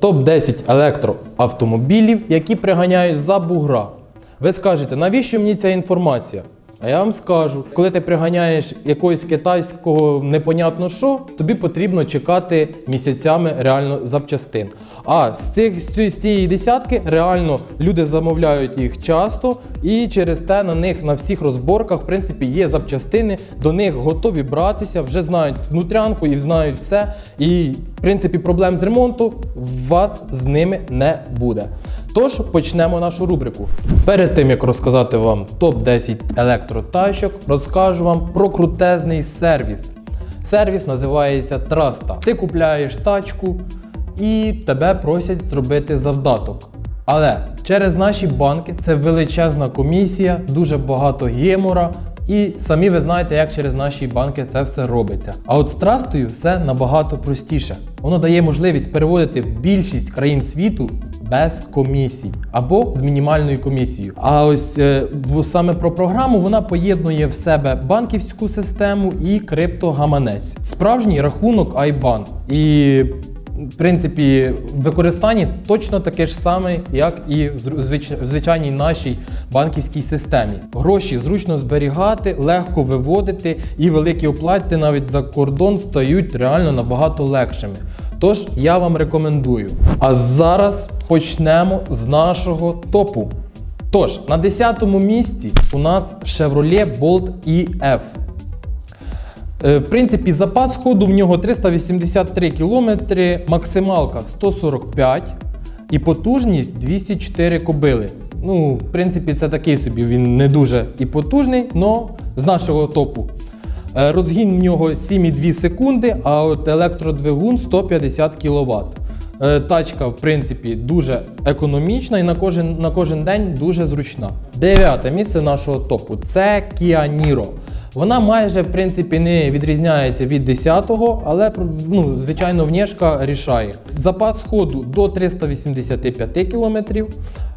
топ-10 електроавтомобілів, які приганяють за бугра. Ви скажете, навіщо мені ця інформація? А я вам скажу, коли ти приганяєш якогось китайського непонятно що, тобі потрібно чекати місяцями реально запчастин. А з цих з цієї десятки реально люди замовляють їх часто, і через те на них на всіх розборках в принципі є запчастини, до них готові братися, вже знають внутрянку і знають все. І в принципі проблем з ремонту у вас з ними не буде. Тож почнемо нашу рубрику. Перед тим як розказати вам топ-10 електротачок, розкажу вам про крутезний сервіс. Сервіс називається Траста. Ти купляєш тачку і тебе просять зробити завдаток. Але через наші банки це величезна комісія, дуже багато гемора. І самі ви знаєте, як через наші банки це все робиться. А от з трастою все набагато простіше. Воно дає можливість переводити більшість країн світу без комісій або з мінімальною комісією. А ось е, саме про програму вона поєднує в себе банківську систему і криптогаманець. Справжній рахунок IBAN. І в принципі, в використанні точно таке ж саме, як і в звичайній нашій банківській системі. Гроші зручно зберігати, легко виводити і великі оплати навіть за кордон стають реально набагато легшими. Тож я вам рекомендую. А зараз почнемо з нашого топу. Тож, на 10-му місці у нас Chevrolet Bolt EF. Е, В принципі, запас ходу в нього 383 км, максималка 145 і потужність 204 кобили. Ну, в принципі, це такий собі, він не дуже і потужний, але з нашого топу. Е, Розгін в нього 7,2 секунди, а от електродвигун 150 кВт. Е, Тачка, в принципі, дуже економічна і на кожен, на кожен день дуже зручна. Дев'яте місце нашого топу це Kia Niro. Вона майже в принципі не відрізняється від 10-го, але ну, звичайно внешка рішає. Запас ходу до 385 км,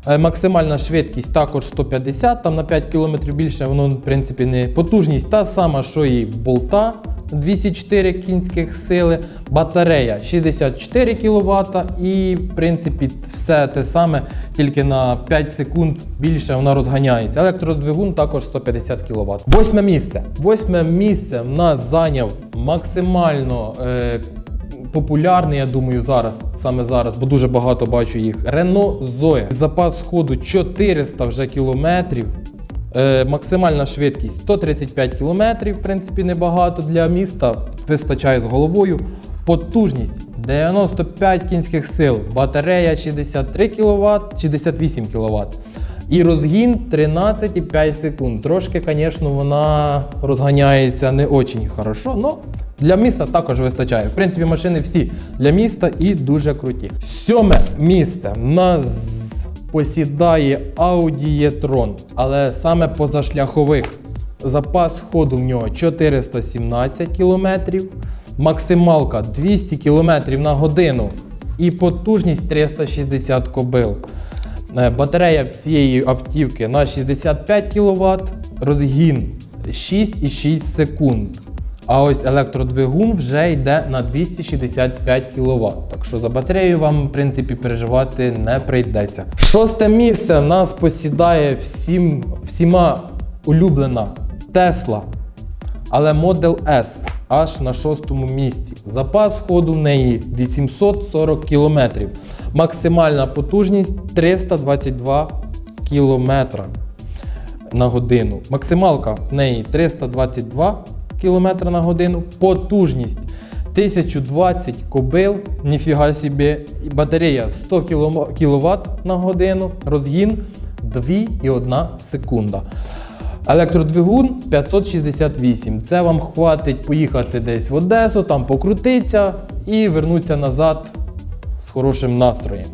е, максимальна швидкість також 150, там на 5 км більше, воно в принципі не потужність та сама, що і болта. 204 кінських сили, батарея 64 кВт і, в принципі, все те саме, тільки на 5 секунд більше вона розганяється. Електродвигун також 150 кВт. Восьме місце. Восьме місце в нас зайняв максимально. Е, Популярний, я думаю, зараз, саме зараз, бо дуже багато бачу їх. Renault Zoe. Запас ходу 400 вже кілометрів. Е, максимальна швидкість 135 км, в принципі, небагато для міста. Вистачає з головою. Потужність 95 кінських сил, батарея 63 кВт, 68 кВт. І розгін 13,5 секунд. Трошки, звісно, вона розганяється не дуже хорошо, але для міста також вистачає. В принципі, машини всі для міста і дуже круті. Сьоме місце в нас посідає Audi e-tron, але саме позашляхових. Запас ходу в нього 417 км, максималка 200 км на годину і потужність 360 кобил. Е, Батарея в цієї автівки на 65 кВт, розгін 6,6 секунд. А ось електродвигун вже йде на 265 кВт. Так що за батарею вам, в принципі, переживати не прийдеться. Шосте місце в нас посідає всім, всіма улюблена Tesla. Але Model S аж на шостому місці. Запас ходу в неї 840 км. Максимальна потужність 322 км на годину. Максималка в неї 322 км на годину. Потужність 1020 кобил, ніфіга собі. Батарея 100 кВт на годину. Розгін 2,1 секунда. Електродвигун 568. Це вам хватить поїхати десь в Одесу, там покрутитися і вернутися назад з хорошим настроєм.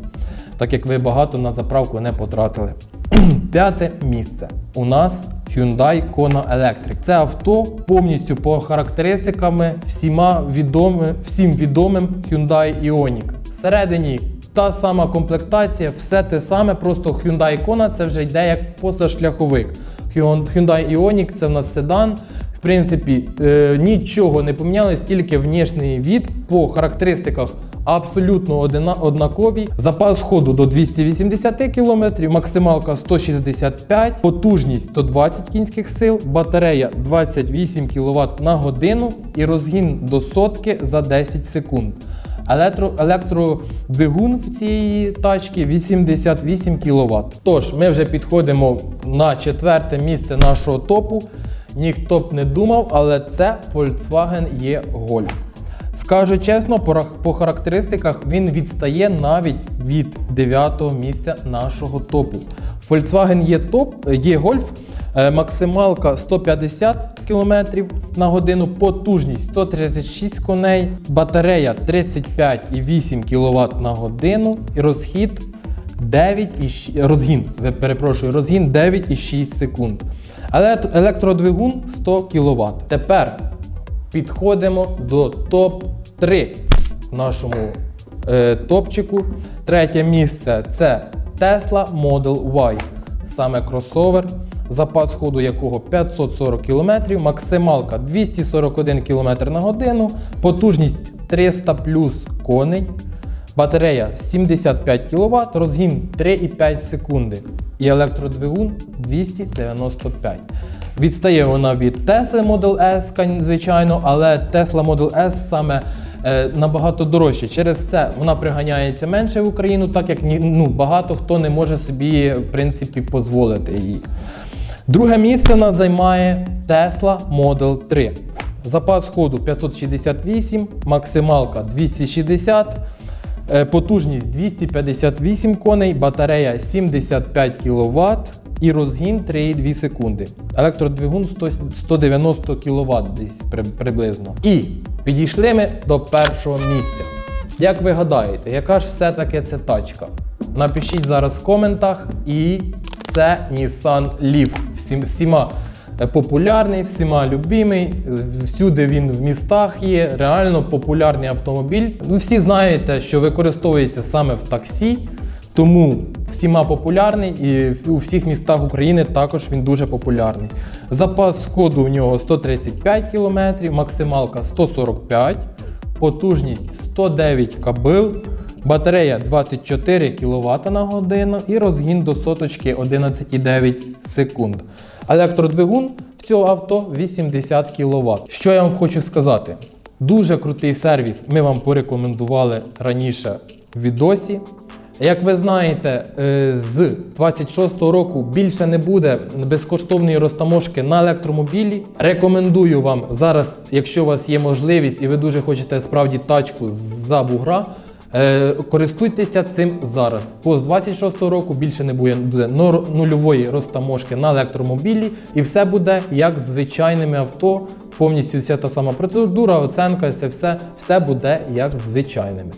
Так як ви багато на заправку не потратили. П'яте місце. У нас Hyundai Kona Electric. Це авто повністю по характеристиками всіма відоми, всім відомим Hyundai Ioniq. Всередині та сама комплектація, все те саме, просто Hyundai Kona це вже йде як позашляховик. Hyundai Ioniq це в нас седан. В принципі, е, нічого не помінялось, тільки внешній від по характеристиках абсолютно однакові. Запас ходу до 280 км, максималка 165, потужність 120 кінських сил, батарея 28 кВт на годину і розгін до сотки за 10 секунд. Електро, електродвигун в цієї тачки 88 кВт. Тож, ми вже підходимо на четверте місце нашого топу. Ніхто б не думав, але це Volkswagen E-Golf. Скажу чесно, по, характеристиках він відстає навіть від 9 місця нашого топу. Volkswagen є топ, є Golf, е, максималка 150 км на годину, потужність 136 коней, батарея 35,8 кВт на годину і розхід 9 і розгін, перепрошую, розгін 9,6 секунд. Елект- Електродвигун 100 кВт. Тепер підходимо до топ-3 в нашому е, топчику. Третє місце це Tesla Model Y. Саме кросовер, запас ходу якого 540 км, максималка 241 км на годину, потужність 300 плюс коней. Батарея 75 кВт, розгін 3,5 секунди. І електродвигун 295. Відстає вона від Tesla Model S, звичайно, але Tesla Model S саме е, набагато дорожче. Через це вона приганяється менше в Україну, так як ну, багато хто не може собі в принципі дозволити її. Друге місце нас займає Tesla Model 3. Запас ходу 568, максималка 260, е, потужність 258 коней, батарея 75 кВт і розгін 3,2 секунди. Електродвигун 100 190 кВт десь при- приблизно. І підійшли ми до першого місця. Як ви гадаєте, яка ж все-таки це тачка? Напишіть зараз в коментах, і це Nissan Leaf. Всім, всіма е, популярний, всіма любимий. Всюди він в містах є. Реально популярний автомобіль. Ви всі знаєте, що використовується саме в таксі. Тому всіма популярний і у всіх містах України також він дуже популярний. Запас ходу у нього 135 км, максималка 145 потужність 109 кабел, батарея 24 кВт на годину і розгін до соточки 11,9 секунд. Електродвигун в цього авто 80 кВт. Що я вам хочу сказати? Дуже крутий сервіс. Ми вам порекомендували раніше в відосі. Як ви знаєте, е, з 26-го року більше не буде безкоштовної розтаможки на електромобілі. Рекомендую вам зараз, якщо у вас є можливість і ви дуже хочете справді тачку за бугра, е, користуйтеся цим зараз. Бо з 26-го року більше не буде нульової розтаможки на електромобілі, і все буде як звичайними авто. Повністю вся та сама процедура, оценка, це все, все буде як звичайними.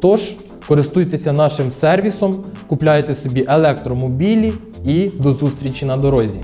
Тож користуйтеся нашим сервісом, купляйте собі електромобілі і до зустрічі на дорозі.